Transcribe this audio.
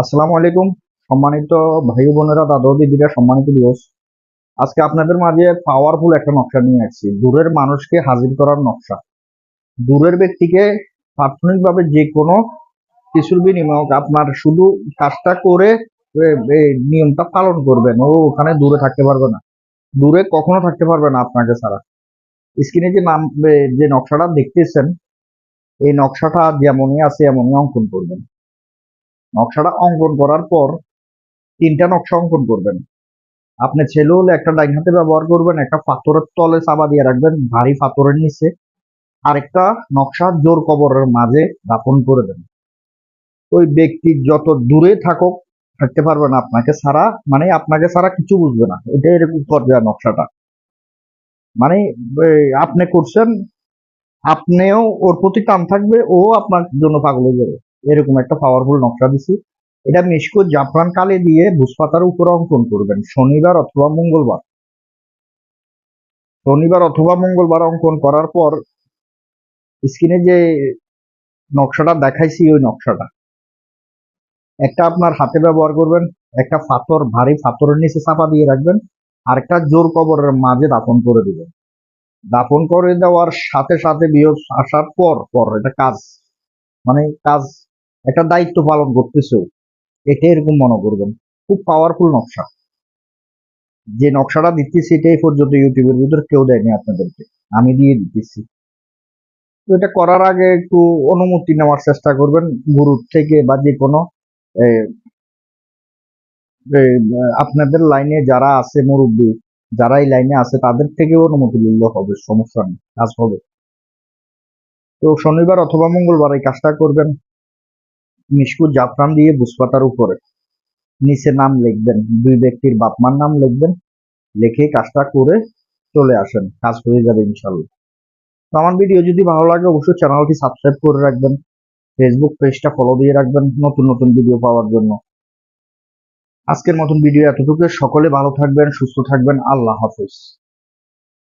আসসালামু আলাইকুম। সম্মানিত ভাই বোনেরা, দাদা দিদিরা, সম্মানিত দিবস। আজকে আপনাদের মাঝে পাওয়ারফুল একটা নকশা নিয়ে আসছি। দূরের মানুষকে হাজির করার নকশা। দূরের ব্যক্তিকে তাৎক্ষণিকভাবে যে কোনো কিছুর বিনিময় আপনার শুধু কাজটা করে নিয়মটা পালন করবেন। ও, ওখানে দূরে থাকতে পারবে না। দূরে কখনো থাকতে পারবে না আপনাকে ছাড়া। স্ক্রিনে যে নাম যে নকশাটা দেখতেছেন, এই নকশাটা যেমনই আছে, এমনই অঙ্কন করবেন। নকশাটা অঙ্কন করার পর তিনটা নকশা অঙ্কন করবেন। আপনি ছেলে হলে একটা ডাইন হাতে ব্যবহার করবেন, একটা পাথরের তলে চাপা দিয়ে রাখবেন, ভারী পাথরের নিচে। আরেকটা নকশা জোর কবরের মাঝে দাপন করে দেন ওই ব্যক্তি যত দূরে থাকুক, থাকতে পারবে না। আপনাকে ছাড়া মানে আপনাকে ছাড়া কিছু বুঝবে না। এটা এরকম পর্যায়ে নকশাটা। মানে আপনি করছেন, আপনিও ওর প্রতি টান থাকবে, ও আপনার জন্য পাগল হয়ে যাবে। এরকম একটা পাওয়ারফুল নকশা দিছি। এটা মিশকো জাফরান কালি দিয়ে ভুসপাতার উপর অঙ্কন করবেন, শনিবার অথবা মঙ্গলবার। শনিবার অথবা মঙ্গলবার অঙ্কন করার পর স্ক্রিনে যে নকশাটা দেখাইছি, ওই নকশাটা। একটা আপনার হাতে ব্যবহার করবেন, একটা পাথর ভারী পাথরের নিচে চাপা দিয়ে রাখবেন আর একটা জোর কবরের মাঝে দাপন করে দিবেন। দাপন করে দেওয়ার সাথে সাথে বিয়োগ আসার পর পর, এটা কাজ। মানে কাজ একটা দায়িত্ব পালন করতেছে, এটা এরকম মনে করবেন। খুব পাওয়ারফুল নকশা। যে নকশাটা দিতেছি এটাই পর্যন্ত ইউটিউবের ভিতরে কেউ দেয়নি আপনাদেরকে। আমি দিয়ে দিতেছি। তো এটা করার আগে একটু অনুমতি নেওয়ার চেষ্টা করবেন। গুরুর থেকে বা যে কোনো আপনাদের লাইনে যারা আছে মুরব্বী যারা এই লাইনে আছে তাদের থেকে অনুমতি নিলে হবে, সমস্যা নেই, কাজ হবে। তো শনিবার অথবা মঙ্গলবার এই কাজটা করবেন। মিশকু জাফরান দিয়ে বুসপাতার উপরে। নিচে নাম লিখবেন, দুই ব্যক্তির বাপমার নাম লিখবেন লিখে কাজটা করে চলে আসেন, কাজ হয়ে যাবে ইনশাল্লাহ তো আমার ভিডিও যদি ভালো লাগে, অবশ্যই চ্যানেলটি সাবস্ক্রাইব করে রাখবেন, ফেসবুক পেজটা ফলো দিয়ে রাখবেন নতুন নতুন ভিডিও পাওয়ার জন্য। আজকের মতন ভিডিও এতটুকু সকলে ভালো থাকবেন, সুস্থ থাকবেন। আল্লাহ হাফেজ।